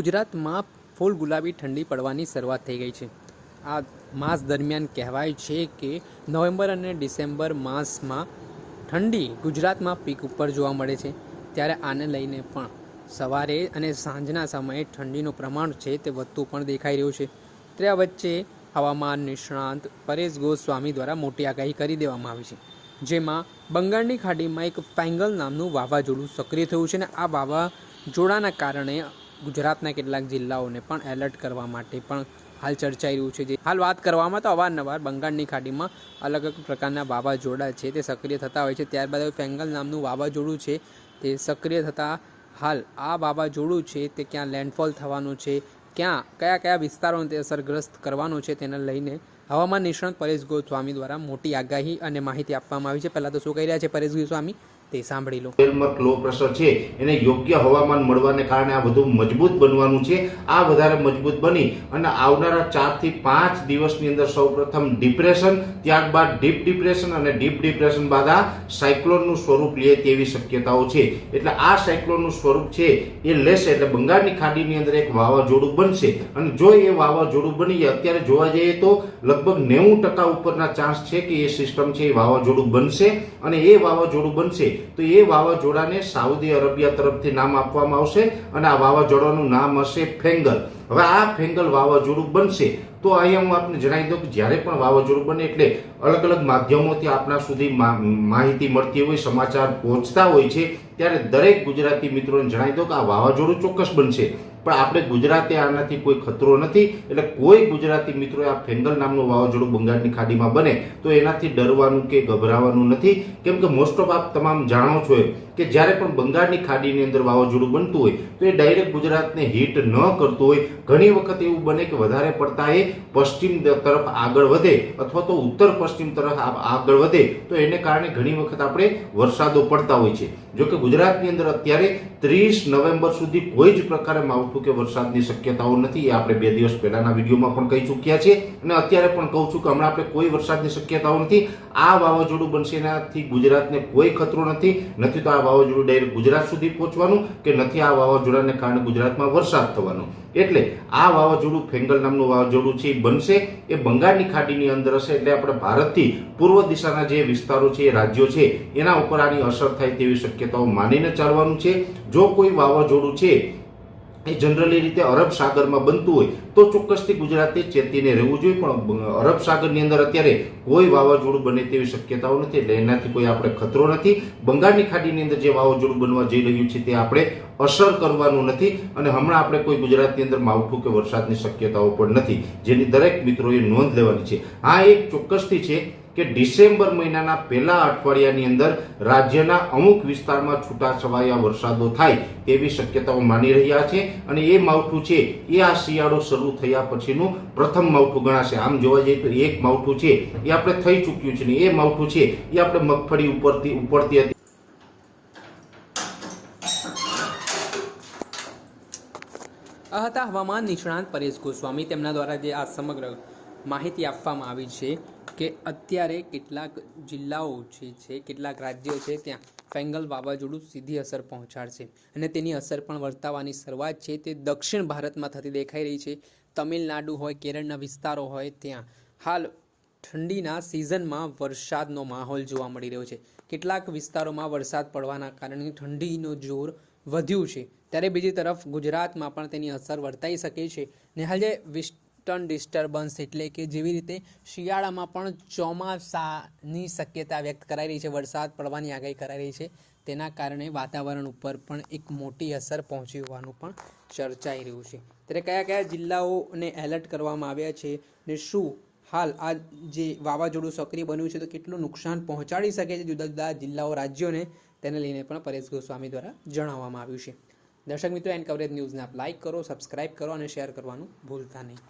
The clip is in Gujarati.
ગુજરાતમાં ફૂલ ગુલાબી ઠંડી પડવાની શરૂઆત થઈ ગઈ છે. આ માસ દરમિયાન કહેવાય છે કે નવેમ્બર અને ડિસેમ્બર માસમાં ઠંડી ગુજરાતમાં પીક ઉપર જોવા મળે છે. ત્યારે આને લઈને પણ સવારે અને સાંજના સમયે ઠંડીનું પ્રમાણ છે તે વધતું પણ દેખાઈ રહ્યું છે. ત્યાં વચ્ચે હવામાન નિષ્ણાંત પરેશ ગોસ્વામી દ્વારા મોટી આગાહી કરી દેવામાં આવી છે. જેમાં બંગાળની ખાડીમાં એક ફેંગલ નામનું વાવાઝોડું સક્રિય થયું છે અને આ વાવાઝોડાના કારણે ગુજરાતના કેટલાક જિલ્લાઓને પણ એલર્ટ કરવા માટે પણ હાલ ચર્ચાઈ રહ્યું છે. જે હાલ વાત કરવામાં તો અવારનવાર બંગાળની ખાડીમાં અલગ અલગ પ્રકારના વાવાઝોડા છે, તે સક્રિય થતા હોય છે. ત્યારબાદ હવે ફેંગલ નામનું વાવાઝોડું છે, તે સક્રિય થતાં હાલ આ વાવાઝોડું છે, તે ક્યાં લેન્ડફોલ થવાનું છે, ક્યાં, કયા કયા વિસ્તારોને તે અસરગ્રસ્ત કરવાનું છે, તેને લઈને હવામાન નિષ્ણાત પરેશ ગોસ્વામી દ્વારા મોટી આગાહી અને માહિતી આપવામાં આવી છે. પહેલાં તો શું કહી રહ્યા છે પરેશ ગોસ્વામી? તે સાંભળી લો વેલમર્ક લો પ્રેશર છે, એને યોગ્ય હવામાન મળવાને કારણે આ વધુ મજબૂત બનવાનું છે. આ વધારે મજબૂત બની અને આવનારા ચારથી પાંચ દિવસની અંદર સૌપ્રથમ ડિપ્રેશન ત્યારબાદ ડીપ ડિપ્રેશન અને ડીપ ડિપ્રેશન બાદ આ સાયક્લોનનું સ્વરૂપ લે તેવી શક્યતાઓ છે. એટલે આ સાયક્લોનનું સ્વરૂપ છે, એ લેશે એટલે બંગાળની ખાડીની અંદર એક વાવાઝોડું બનશે. અને જો એ વાવાઝોડું બની અત્યારે જોવા જઈએ તો લગભગ નેવું ટકા ઉપરના ચાન્સ છે કે એ સિસ્ટમ છે એ વાવાઝોડું બનશે. અને એ વાવાઝોડું બનશે તો એ વાવાઝોડાને સાઉદી અરેબિયા તરફથી નામ આપવામાં આવશે અને આ વાવાઝોડાનું નામ હશે ફેંગલ. હવે આ ફેંગલ વાવાઝોડું બનશે તો અહીંયા હું આપને જણાવી દઉં કે જ્યારે પણ વાવાઝોડું બને એટલે અલગ અલગ માધ્યમોથી આપણા સુધી માહિતી મળતી હોય, સમાચાર પહોંચતા હોય છે, ત્યારે દરેક ગુજરાતી મિત્રોને જણાવી દો કે આ વાવાઝોડું ચોક્કસ બનશે. પણ આપણે ગુજરાતે આનાથી કોઈ ખતરો નથી. એટલે કોઈ ગુજરાતી મિત્રોએ આ ફેંગલ નામનું વાવાઝોડું બંગાળની ખાડીમાં બને તો એનાથી ડરવાનું કે ગભરાવાનું નથી. કેમ કે મોસ્ટ ઓફ આપ તમામ જાણો છો કે જ્યારે પણ બંગાળની ખાડીની અંદર વાવાઝોડું બનતું હોય તો એ ડાયરેક્ટ ગુજરાતને હિટ ન કરતું હોય. ઘણી વખત એવું બને કે વધારે પડતા એ પશ્ચિમ તરફ આગળ વધે અથવા તો ઉત્તર પશ્ચિમ તરફ આગળ વધે તો એને કારણે ઘણી વખત આપણે વરસાદો પડતા હોય છે. જો કે ગુજરાતની અંદર અત્યારે ત્રીસ નવેમ્બર સુધી કોઈ જ પ્રકારે માવઠું કે વરસાદની શક્યતાઓ નથી. એ આપણે બે દિવસ પહેલાના વિડીયોમાં પણ કહી ચૂક્યા છે. અને અત્યારે પણ કહું છું કે હમણાં આપણે કોઈ વરસાદની શક્યતાઓ નથી. આ વાવાઝોડું બનશે એનાથી ગુજરાતને કોઈ ખતરો નથી. નથી તો આ વાવાઝોડું ડાયરેક્ટ ગુજરાત સુધી પહોંચવાનું કે નથી આ વાવાઝોડાને કારણે ગુજરાતમાં વરસાદ થવાનો. એટલે આ વાવાઝોડું ફેંગલ નામનું વાવાઝોડું છે, એ બનશે, એ બંગાળની ખાડીની અંદર હશે, એટલે આપણે ભારતથી પૂર્વ દિશાના જે વિસ્તારો છે રાજ્યો છે, એના ઉપર આની અસર થાય તેવી શક્યતાઓ માનીને ચાલવાનું છે. જો કોઈ વાવાઝોડું છે એ જનરલી રીતે અરબ સાગરમાં બનતું હોય તો ચોક્કસથી ગુજરાતે ચેતીને રહેવું જોઈએ, પણ અરબ સાગરની અંદર અત્યારે કોઈ વાવાઝોડું બને તેવી શક્યતાઓ નથી, એટલે એનાથી કોઈ આપણે ખતરો નથી. બંગાળની ખાડીની અંદર જે વાવાઝોડું બનવા જઈ રહ્યું છે તે આપણે અસર કરવાનું નથી, અને હમણાં આપણે કોઈ ગુજરાતની અંદર માવઠું કે વરસાદની શક્યતાઓ પણ નથી, જેની દરેક મિત્રોએ નોંધ લેવાની છે. આ એક ચોક્કસથી છે કે ડિસેમ્બર મહિનાના પહેલા અઠવાડિયાની અંદર રાજ્યના અમુક વિસ્તારમાં છૂટાછવાયા વરસાદો થાય તેવી શક્યતાઓ માની રહ્યા છે અને એ માવઠું છે, એ આ શિયાળો શરૂ થયા પછીનું પ્રથમ માવઠું ગણાશે. આમ જોવા જઈએ તો એક માવઠું છે, એ આપણે થઈ ચૂક્યું છે ને એ માવઠું છે, એ આપણે મગફળી ઉપરથી ઉપડતી હતી. આ હતા હવામાન નિષ્ણાંત પરેશ ગોસ્વામી તેમના દ્વારા જે આ સમગ્ર માહિતી આપવામાં આવી છે કે અત્યારે કેટલાક જિલ્લાઓ જે છે, કેટલાક રાજ્યો છે, ત્યાં ફેંગલ વાવાઝોડું સીધી અસર પહોંચાડશે. અને તેની અસર પણ વર્તાવાની શરૂઆત છે, તે દક્ષિણ ભારતમાં થતી દેખાઈ રહી છે. તમિલનાડુ હોય, કેરળના વિસ્તારો હોય, ત્યાં હાલ ઠંડીના સિઝનમાં વરસાદનો માહોલ જોવા મળી રહ્યો છે. કેટલાક વિસ્તારોમાં વરસાદ પડવાના કારણે ઠંડીનો જોર વધ્યું છે. ત્યારે બીજી તરફ ગુજરાતમાં પણ તેની અસર વર્તાઈ શકે છે. ને હાલ જે વેસ્ટર્ન ડિસ્ટર્બન્સ એટલે કે જેવી રીતે શિયાળામાં પણ ચોમાસાની શક્યતા વ્યક્ત કરાઈ રહી છે, વરસાદ પડવાની આગાહી કરાઈ રહી છે, તેના કારણે વાતાવરણ ઉપર પણ એક મોટી અસર પહોંચી હોવાનું પણ ચર્ચાઈ રહ્યું છે. ત્યારે કયા કયા જિલ્લાઓને એલર્ટ કરવામાં આવ્યા છે ને શું હાલ આ જે વાવાઝોડું સક્રિય બન્યું છે તો કેટલું નુકસાન પહોંચાડી શકે છે જુદા જુદા જિલ્લાઓ, રાજ્યોને? તેને લઈને પણ પરેશ ગોસ્વામી દ્વારા જણાવવામાં આવ્યું છે. દર્શક મિત્રો એન કવરેજ ન્યૂઝને આપ લાઇક કરો સબસ્ક્રાઇબ કરો અને શેર કરવાનું ભૂલતા નહીં.